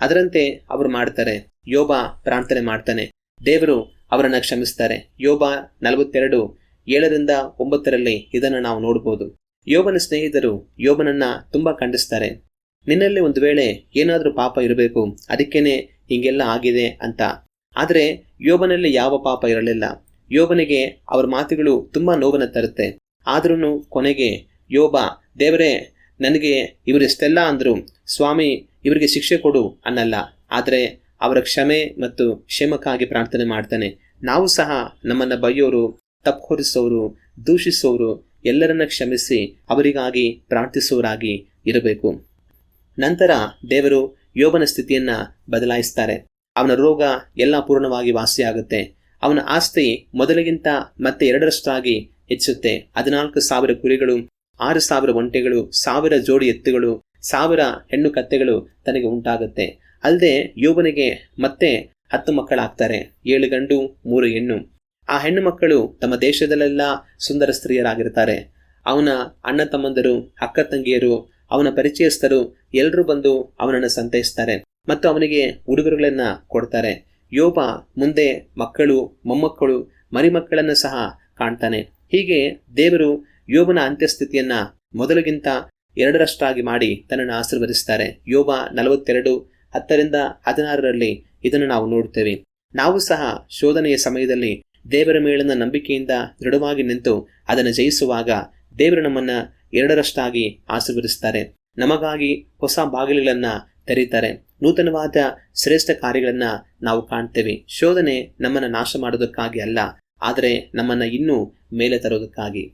ಅದರಂತೆ ಅವರು ಮಾಡ್ತಾರೆ. ಯೋಬ ಪ್ರಾರ್ಥನೆ ಮಾಡ್ತಾನೆ. ದೇವರು ಅವರನ್ನು ಕ್ಷಮಿಸ್ತಾರೆ. ಯೋಬ ನಲವತ್ತೆರಡು, ಏಳರಿಂದ ಒಂಬತ್ತರಲ್ಲಿ ಇದನ್ನು ನಾವು ನೋಡ್ಬೋದು. ಯೋಬನ ಸ್ನೇಹಿತರು ಯೋಬನನ್ನ ತುಂಬಾ ಖಂಡಿಸ್ತಾರೆ. ನಿನ್ನಲ್ಲಿ ಒಂದು ವೇಳೆ ಏನಾದರೂ ಪಾಪ ಇರಬೇಕು, ಅದಕ್ಕೇನೆ ಹಿಂಗೆಲ್ಲ ಆಗಿದೆ ಅಂತ. ಆದರೆ ಯೋಬನಲ್ಲಿ ಯಾವ ಪಾಪ ಇರಲಿಲ್ಲ. ಯೋಬನಿಗೆ ಅವರ ಮಾತುಗಳು ತುಂಬಾ ನೋವನ್ನು ತರುತ್ತೆ. ಆದ್ರೂ ಕೊನೆಗೆ ಯೋಬ, ದೇವರೇ, ನನಗೆ ಇವರಿಷ್ಟೆಲ್ಲ ಅಂದರು, ಸ್ವಾಮಿ, ಇವರಿಗೆ ಶಿಕ್ಷೆ ಕೊಡು ಅನ್ನಲ್ಲ. ಆದರೆ ಅವರ ಕ್ಷಮೆ ಮತ್ತು ಕ್ಷೇಮಕ್ಕಾಗಿ ಪ್ರಾರ್ಥನೆ ಮಾಡ್ತಾನೆ. ನಾವು ಸಹ ನಮ್ಮನ್ನ ಬೈಯೋರು ಹೊರಿಸೋರು, ದೂಷಿಸೋರು, ಎಲ್ಲರನ್ನ ಕ್ಷಮಿಸಿ ಅವರಿಗಾಗಿ ಪ್ರಾರ್ಥಿಸುವರಾಗಿ ಇರಬೇಕು. ನಂತರ ದೇವರು ಯೋಬನ ಸ್ಥಿತಿಯನ್ನ ಬದಲಾಯಿಸ್ತಾರೆ. ಅವನ ರೋಗ ಎಲ್ಲ ಪೂರ್ಣವಾಗಿ ವಾಸಿಯಾಗುತ್ತೆ. ಅವನ ಆಸ್ತಿ ಮೊದಲಿಗಿಂತ ಮತ್ತೆ ಎರಡರಷ್ಟಾಗಿ ಹೆಚ್ಚುತ್ತೆ. ಹದಿನಾಲ್ಕು ಸಾವಿರ ಕುರಿಗಳು, ಆರು ಸಾವಿರ ಒಂಟೆಗಳು, ಸಾವಿರ ಜೋಡಿ ಎತ್ತುಗಳು, ಸಾವಿರ ಹೆಣ್ಣು ಕತ್ತೆಗಳು ತನಗೆ ಉಂಟಾಗುತ್ತೆ. ಅಲ್ಲದೆ ಯೋಬನಿಗೆ ಮತ್ತೆ ಹತ್ತು ಮಕ್ಕಳಾಗ್ತಾರೆ. ಏಳು ಗಂಡು, ಮೂರು ಹೆಣ್ಣು. ಆ ಹೆಣ್ಣು ಮಕ್ಕಳು ತಮ್ಮ ದೇಶದಲ್ಲೆಲ್ಲ ಸುಂದರ ಸ್ತ್ರೀಯರಾಗಿರ್ತಾರೆ. ಅವನ ಅಣ್ಣ ತಮ್ಮಂದರು, ಅಕ್ಕ ತಂಗಿಯರು, ಅವನ ಪರಿಚಯಸ್ಥರು ಎಲ್ಲರೂ ಬಂದು ಅವನನ್ನು ಸಂತೈಸ್ತಾರೆ ಮತ್ತು ಅವನಿಗೆ ಉಡುಗೊರೆಗಳನ್ನ ಕೊಡ್ತಾರೆ. ಯೋಬ ಮುಂದೆ ಮಕ್ಕಳು, ಮೊಮ್ಮಕ್ಕಳು, ಮರಿಮಕ್ಕಳನ್ನು ಸಹ ಕಾಣ್ತಾನೆ. ಹೀಗೆ ದೇವರು ಯೋಬನ ಅಂತ್ಯಸ್ಥಿತಿಯನ್ನ ಮೊದಲಿಗಿಂತ ಎರಡರಷ್ಟಾಗಿ ಮಾಡಿ ತನ್ನನ್ನು ಆಶೀರ್ವದಿಸ್ತಾರೆ. ಯೋಬ ನಲವತ್ತೆರಡು, ಹತ್ತರಿಂದ ಹದಿನಾರರಲ್ಲಿ ಇದನ್ನು ನಾವು ನೋಡುತ್ತೇವೆ. ನಾವು ಸಹ ಶೋಧನೆಯ ಸಮಯದಲ್ಲಿ ದೇವರ ಮೇಲಿನ ನಂಬಿಕೆಯಿಂದ ದೃಢವಾಗಿ ನಿಂತು ಅದನ್ನು ಜಯಿಸುವಾಗ ದೇವರು ನಮ್ಮನ್ನ ಎರಡರಷ್ಟಾಗಿ ಆಶೀರ್ವದಿಸ್ತಾರೆ. ನಮಗಾಗಿ ಹೊಸ ಬಾಗಿಲುಗಳನ್ನ ತೆರೀತಾರೆ ನೂತನವಾದ ಶ್ರೇಷ್ಠ ಕಾರ್ಯಗಳನ್ನ ನಾವು ಕಾಣ್ತೇವೆ. ಶೋಧನೆ ನಮ್ಮನ್ನ ನಾಶ ಮಾಡೋದಕ್ಕಾಗಿ ಅಲ್ಲ, ಆದರೆ ನಮ್ಮನ್ನ ಇನ್ನೂ ಮೇಲೆ ತರೋದಕ್ಕಾಗಿ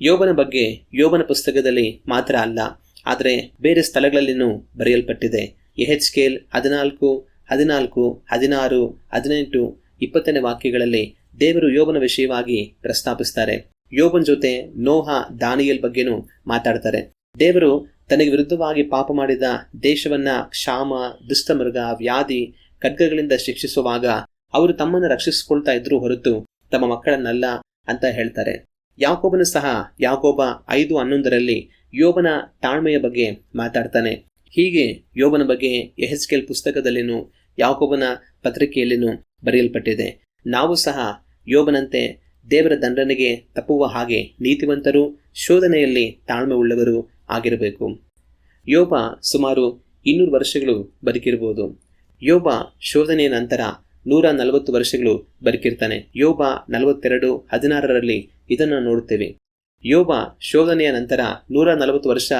ಯೋಬನ ಬಗ್ಗೆ ಯೋಬನ ಪುಸ್ತಕದಲ್ಲಿ ಮಾತ್ರ ಅಲ್ಲ, ಆದರೆ ಬೇರೆ ಸ್ಥಳಗಳಲ್ಲಿನೂ ಬರೆಯಲ್ಪಟ್ಟಿದೆ. ಎಹೆಚ್ ಕೆಲ್ ಹದಿನಾಲ್ಕು ಹದಿನಾಲ್ಕು, ಹದಿನಾರು, ಹದಿನೆಂಟು, ಇಪ್ಪತ್ತನೇ ವಾಕ್ಯಗಳಲ್ಲಿ ದೇವರು ಯೋಬನ ವಿಷಯವಾಗಿ ಪ್ರಸ್ತಾಪಿಸ್ತಾರೆ. ಯೋಬನ್ ಜೊತೆ ನೋಹ, ದಾನಿಯಲ್ ಬಗ್ಗೆನೂ ಮಾತಾಡ್ತಾರೆ. ದೇವರು ತನಗೆ ವಿರುದ್ಧವಾಗಿ ಪಾಪ ಮಾಡಿದ ದೇಶವನ್ನ ಕ್ಷಾಮ ದುಷ್ಟಮೃಗ ವ್ಯಾಧಿ, ಖಡ್ಗಗಳಿಂದ ಶಿಕ್ಷಿಸುವಾಗ ಅವರು ತಮ್ಮನ್ನು ರಕ್ಷಿಸಿಕೊಳ್ತಾ ಇದ್ರು ಹೊರತು ತಮ್ಮ ಮಕ್ಕಳನ್ನಲ್ಲ ಅಂತ ಹೇಳ್ತಾರೆ. ಯಾಕೋಬನು ಸಹ ಯಾಕೋಬ ಐದು ಹನ್ನೊಂದರಲ್ಲಿ ಯೋಬನ ತಾಳ್ಮೆಯ ಬಗ್ಗೆ ಮಾತಾಡ್ತಾನೆ. ಹೀಗೆ ಯೋಬನ ಬಗ್ಗೆ ಎಹೆಚ್ಕೆಲ್ ಪುಸ್ತಕದಲ್ಲಿನೂ, ಯಾಕೋಬನ ಪತ್ರಿಕೆಯಲ್ಲಿನೂ ಬರೆಯಲ್ಪಟ್ಟಿದೆ. ನಾವು ಸಹ ಯೋಬನಂತೆ ದೇವರ ದಂಡನೆಗೆ ತಪ್ಪುವ ಹಾಗೆ ನೀತಿವಂತರು, ಶೋಧನೆಯಲ್ಲಿ ತಾಳ್ಮೆ ಉಳ್ಳವರು ಆಗಿರಬೇಕು. ಯೋಬ ಸುಮಾರು ಇನ್ನೂರು ವರ್ಷಗಳು ಬದುಕಿರ್ಬೋದು. ಯೋಬ ಶೋಧನೆಯ ನಂತರ ನೂರ ನಲವತ್ತು ವರ್ಷಗಳು ಬದುಕಿರ್ತಾನೆ. ಯೋಬ ನಲವತ್ತೆರಡು, ಹದಿನಾರರಲ್ಲಿ ಇದನ್ನು ನೋಡುತ್ತೇವೆ. ಯೋಬ ಶೋಧನೆಯ ನಂತರ ನೂರ ನಲವತ್ತು ವರ್ಷ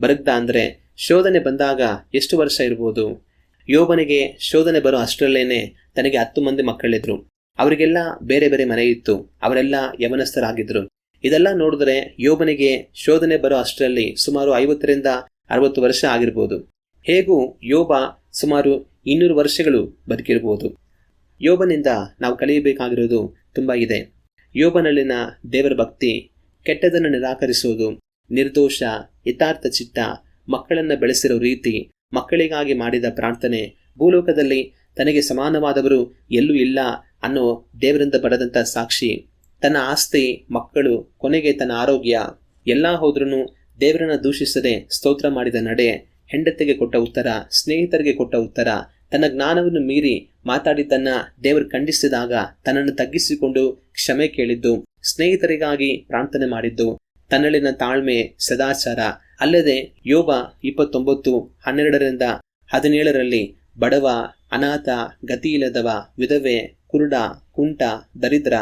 ಬದುಕ್ದ ಅಂದರೆ ಶೋಧನೆ ಬಂದಾಗ ಎಷ್ಟು ವರ್ಷ ಇರ್ಬೋದು? ಯೋಬನಿಗೆ ಶೋಧನೆ ಬರೋ ಅಷ್ಟರಲ್ಲೇನೆ ತನಗೆ ಹತ್ತು ಮಂದಿ ಮಕ್ಕಳಿದ್ರು. ಅವರಿಗೆಲ್ಲ ಬೇರೆ ಬೇರೆ ಮನೆ ಇತ್ತು ಅವರೆಲ್ಲ ಯವನಸ್ಥರಾಗಿದ್ರು. ಇದೆಲ್ಲ ನೋಡಿದ್ರೆ ಯೋಬನಿಗೆ ಶೋಧನೆ ಬರೋ ಅಷ್ಟರಲ್ಲಿ ಸುಮಾರು ಐವತ್ತರಿಂದ ಅರವತ್ತು ವರ್ಷ ಆಗಿರ್ಬೋದು. ಹೇಗೂ ಯೋಬ ಸುಮಾರು ಇನ್ನೂರು ವರ್ಷಗಳು ಬದುಕಿರ್ಬೋದು. ಯೋಬನಿಂದ ನಾವು ಕಲಿಯಬೇಕಾಗಿರೋದು ತುಂಬ ಇದೆ. ಯೋಬನಲ್ಲಿನ ದೇವರ ಭಕ್ತಿ ಕೆಟ್ಟದನ್ನು ನಿರಾಕರಿಸುವುದು, ನಿರ್ದೋಷ, ಯಥಾರ್ಥ ಚಿತ್ತ, ಮಕ್ಕಳನ್ನು ಬೆಳೆಸಿರೋ ರೀತಿ, ಮಕ್ಕಳಿಗಾಗಿ ಮಾಡಿದ ಪ್ರಾರ್ಥನೆ, ಭೂಲೋಕದಲ್ಲಿ ತನಗೆ ಸಮಾನವಾದವರು ಎಲ್ಲೂ ಇಲ್ಲ ಅನ್ನೋ ದೇವರಿಂದ ಪಡೆದಂಥ ಸಾಕ್ಷಿ ತನ್ನ ಆಸ್ತಿ, ಮಕ್ಕಳು, ಕೊನೆಗೆ ತನ್ನ ಆರೋಗ್ಯ, ಎಲ್ಲ ಹೋದ್ರೂ ದೇವರನ್ನ ದೂಷಿಸದೆ ಸ್ತೋತ್ರ ಮಾಡಿದ ನಡೆ ಹೆಂಡತಿಗೆ ಕೊಟ್ಟ ಉತ್ತರ, ಸ್ನೇಹಿತರಿಗೆ ಕೊಟ್ಟ ಉತ್ತರ, ತನ್ನ ಜ್ಞಾನವನ್ನು ಮೀರಿ ಮಾತಾಡಿದ್ದನ್ನ ದೇವರು ಖಂಡಿಸಿದಾಗ ತನ್ನನ್ನು ತಗ್ಗಿಸಿಕೊಂಡು ಕ್ಷಮೆ ಕೇಳಿದ್ದು, ಸ್ನೇಹಿತರಿಗಾಗಿ ಪ್ರಾರ್ಥನೆ ಮಾಡಿದ್ದು, ತನ್ನಲ್ಲಿನ ತಾಳ್ಮೆ, ಸದಾಚಾರ, ಅಲ್ಲದೆ ಯೋಗ ಇಪ್ಪತ್ತೊಂಬತ್ತು, ಹನ್ನೆರಡರಿಂದ ಹದಿನೇಳರಲ್ಲಿ ಬಡವ, ಅನಾಥ, ಗತಿಯಿಲ್ಲದವ, ವಿಧವೆ, ಕುರುಡ, ಕುಂಟ, ದರಿದ್ರ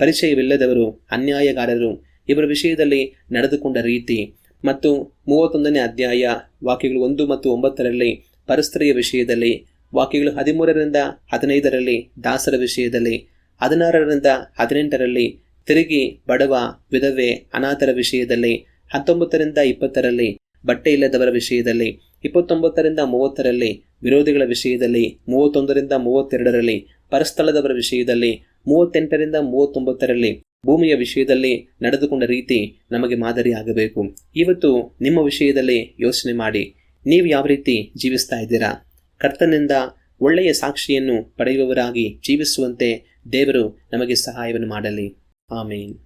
ಪರಿಚಯವಿಲ್ಲದವರು, ಅನ್ಯಾಯಗಾರರು, ಇವರ ವಿಷಯದಲ್ಲಿ ನಡೆದುಕೊಂಡ ರೀತಿ. ಮತ್ತು ಮೂವತ್ತೊಂದನೇ ಅಧ್ಯಾಯ, ವಾಕ್ಯಗಳು ಒಂದು ಮತ್ತು ಒಂಬತ್ತರಲ್ಲಿ, ಪರಸ್ತ್ರೀಯ ವಿಷಯದಲ್ಲಿ, ವಾಕ್ಯಗಳು ಹದಿಮೂರರಿಂದ ಹದಿನೈದರಲ್ಲಿ, ದಾಸರ ವಿಷಯದಲ್ಲಿ, ಹದಿನಾರರಿಂದ ಹದಿನೆಂಟರಲ್ಲಿ, ತಿರುಗಿ ಬಡವ, ವಿಧವೆ, ಅನಾಥರ ವಿಷಯದಲ್ಲಿ, ಹತ್ತೊಂಬತ್ತರಿಂದ ಇಪ್ಪತ್ತರಲ್ಲಿ, ಬಟ್ಟೆ ಇಲ್ಲದವರ ವಿಷಯದಲ್ಲಿ, ಇಪ್ಪತ್ತೊಂಬತ್ತರಿಂದ ಮೂವತ್ತರಲ್ಲಿ, ವಿರೋಧಿಗಳ ವಿಷಯದಲ್ಲಿ, ಮೂವತ್ತೊಂದರಿಂದ ಮೂವತ್ತೆರಡರಲ್ಲಿ, ಪರಸ್ಥಳದವರ ವಿಷಯದಲ್ಲಿ ಮೂವತ್ತೆಂಟರಿಂದ ಮೂವತ್ತೊಂಬತ್ತರಲ್ಲಿ ಭೂಮಿಯ ವಿಷಯದಲ್ಲಿ ನಡೆದುಕೊಂಡ ರೀತಿ ನಮಗೆ ಮಾದರಿಯಾಗಬೇಕು. ಇವತ್ತು ನಿಮ್ಮ ವಿಷಯದಲ್ಲಿ ಯೋಚನೆ ಮಾಡಿ, ನೀವು ಯಾವ ರೀತಿ ಜೀವಿಸ್ತಾ ಇದ್ದೀರಾ? ಕರ್ತನಿಂದ ಒಳ್ಳೆಯ ಸಾಕ್ಷಿಯನ್ನು ಪಡೆಯುವವರಾಗಿ ಜೀವಿಸುವಂತೆ ದೇವರು ನಮಗೆ ಸಹಾಯವನ್ನು ಮಾಡಲಿ. ಆಮೇನ್.